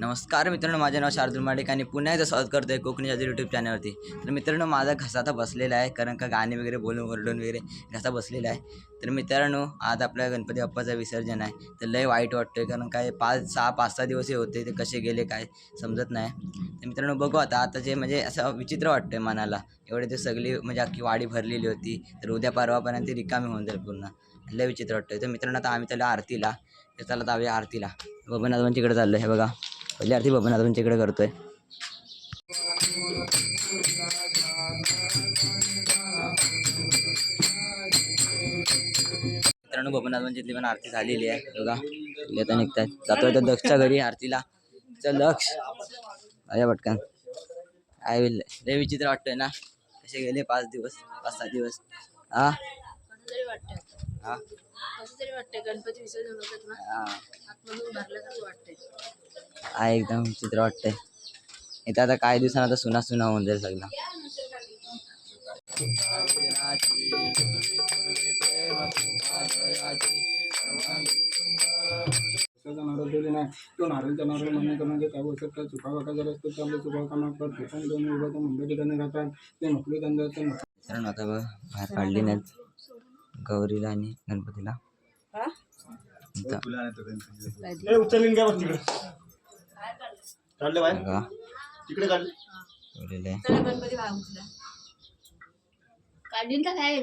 नमस्कार मित्रांनो माझे नाव शार्दुल माडिक आणि पुन्हा एकदा स्वागत करतो आहे कोकणी जाती यूट्यूब चॅनलवरती तर मित्रांनो माझा घसा आता बसलेला आहे कारण का गाणे वगैरे बोलून ओरडून वगैरे घसा बसलेला आहे. तर मित्रांनो आज आपल्या गणपती बाप्पाचं विसर्जन आहे. तर लय वाईट वाटतोय कारण काय पाच सहा पाच सहा दिवस हे होते ते कसे गेले काय समजत नाही. तर मित्रांनो बघू आता आता जे म्हणजे असं विचित्र वाटतं आहे मनाला. एवढे ते सगळी म्हणजे अख्खी वाडी भरलेली होती तर उद्या परवापर्यंत ती रिकामी होऊन जाईल पूर्ण. लय विचित्र वाटतं आहे तर मित्रांनो आता आम्ही त्याला आरतीला. तर चला जाऊया आरतीला. बबन आजोबांच्या इकडे चाललो हे बघा. पहिली आरती बबन आजोबांच्या इकडे करतोय. मित्रांनो बबन आजोबांची इथली पण आरती झालेली आहे बघा आता निघतात जातोय तर दक्षच्या घरी आरतीला. चल दक्ष. अरे पटकन. काय होईल लय विचित्र वाटतोय ना? कसे गेले पाच दिवस? पाच सात दिवस. हा हा गणपती विसर्जन होतात ना हा आतमधून भरल्यासारखं वाटतंय हा एकदम विचित्र वाटतंय. इथं आता काही दिवसांना आता सुना सुना होऊन जाईल सगळं. कशाचा नारळ दिले नाही तो नारळचा नारळ मान्य करण्याचे काय चुका जर तर चुका कामा करतो पण दोन मुंबई ठिकाणी राहतात ते नोकरी धंद्याचे मित्रांनो आता बाहेर काढली नाहीत. गौरीला आणि गणपतीला. उचलून घ्या काढले बाहेर? बघा तिकडे काढले. ठेवलेलं आहे चला गणपती भाग उचला काढीन का काय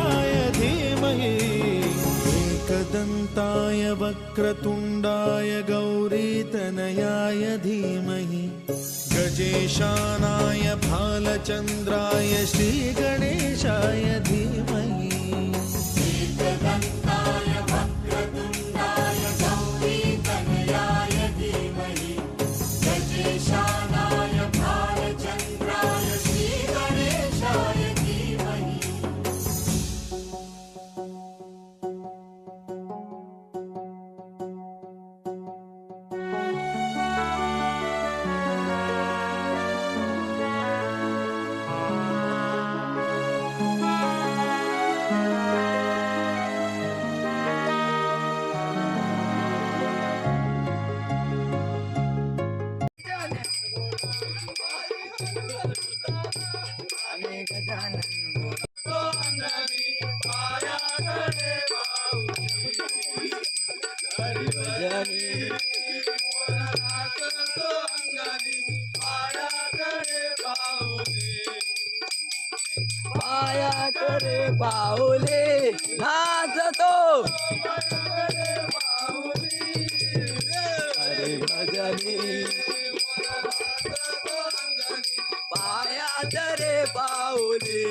दन्ताय वक्रतुण्डाय गौरीतनयाय धीमहि गजेशानाय भालचन्द्राय श्रीगणेशाय धीमहि पाऊले नाचतो. अरे भजनी. पाया करे पाऊले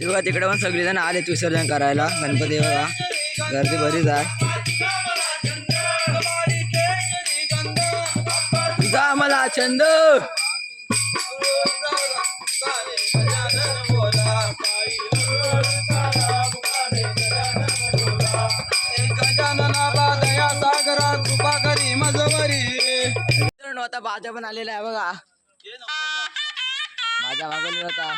तेव्हा तिकडे पण सगळेजण आलेत विसर्जन करायला गणपती बघा गर्दी बरीच आहे तुझा आम्हाला छंद मित्रांनो, आता बाजा पण आलेला आहे बघा. माझा मागवली होता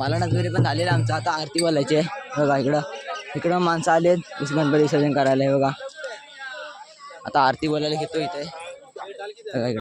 बालानाथ वगैरे पण झालेलं आमचं. आता आरती बोलायची आहे. बघा इकडं. इकडं माणसं आलेत. आहेत गणपती विसर्जन करायला हे बघा. आता आरती बोलायला घेतो इथे. बघा इकडं.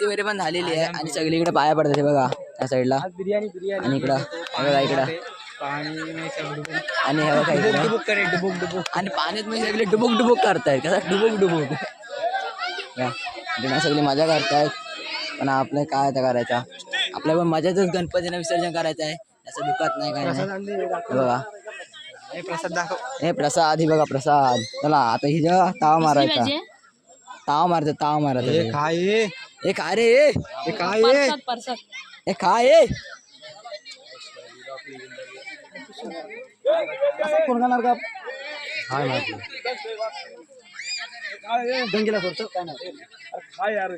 आरती वगैरे पण झालेली आहे. आणि सगळीकडे पाया पडतात हे बघा त्या साईडला बिर्याणी बिर्याणी. आणि इकडं हे बघा इकडं. सगळं आणि हे बघा इकडं. डुबुक करे डुबुक डुबुक. आणि पाण्यात म्हणजे सगळे डुबुक डुबुक करतायत. कसं डुबुक डुबुक. या, इकडे सगळी मजा करतायत. पण आपलं काय आता करायचं? आपल्या पण मजातच गणपतीनं विसर्जन करायचं आहे. असं दुखत नाही काय नाही. हे बघा. हे प्रसाद दाखव. हे प्रसाद ही बघा प्रसाद. चला आता हिजा ताव मारायचा. ताव मारतो ताव मारायचा काय हे खा रे हे हे काय परसाद हे हे कोण खाणार का? काय माहिती गंगेला सोडतो काय नाही. काय यार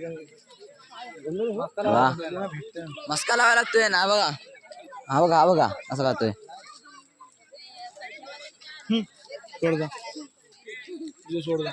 वा. मस्का लावायला लागतोय ना बघा. हा बघा हा बघा असं खातोय सोड जा.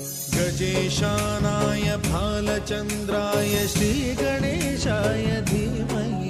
गजेशानाय भालचन्द्राय श्रीगणेशाय धीमहि।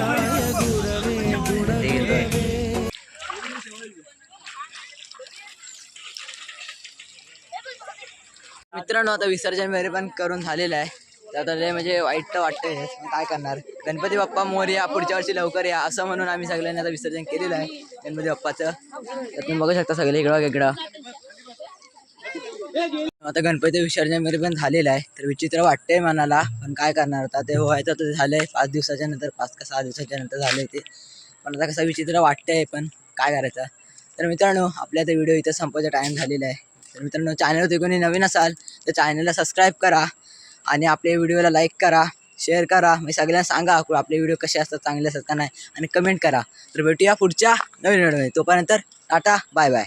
मित्रांनो आता विसर्जन वगैरे पण करून झालेलं आहे. तर आता लय म्हणजे वाईट तर वाटतंय काय करणार? गणपती बाप्पा मोर या पुढच्या वर्षी लवकर या असं म्हणून आम्ही सगळ्यांनी आता विसर्जन केलेलं आहे गणपती बाप्पाचं. तर तुम्ही बघू शकता सगळे इकडं वेगळं. आता गणपती विसर्जन वगैरे पण झालेलं आहे. तर विचित्र वाटतंय मनाला पण काय करणार आता? ते व्हायचं तर झालंय. पाच दिवसाच्या नंतर पाच का सहा दिवसाच्या नंतर झालंय ते. पण आता कसं विचित्र वाटतंय पण काय करायचं? तर मित्रांनो आपल्या आता व्हिडिओ इथं संपायचा टाईम झालेला आहे. तर मित्रांनो चॅनलवरती कोणी नवीन असाल तर चॅनलला सबस्क्राईब करा आणि आपल्या व्हिडिओला लाईक करा शेअर करा. मी सगळ्यांना सांगा आपले व्हिडिओ कसे असतात चांगले असतात का नाही आणि कमेंट करा. तर भेटूया पुढच्या नवीन व्हिडिओमध्ये तोपर्यंत टाटा बाय बाय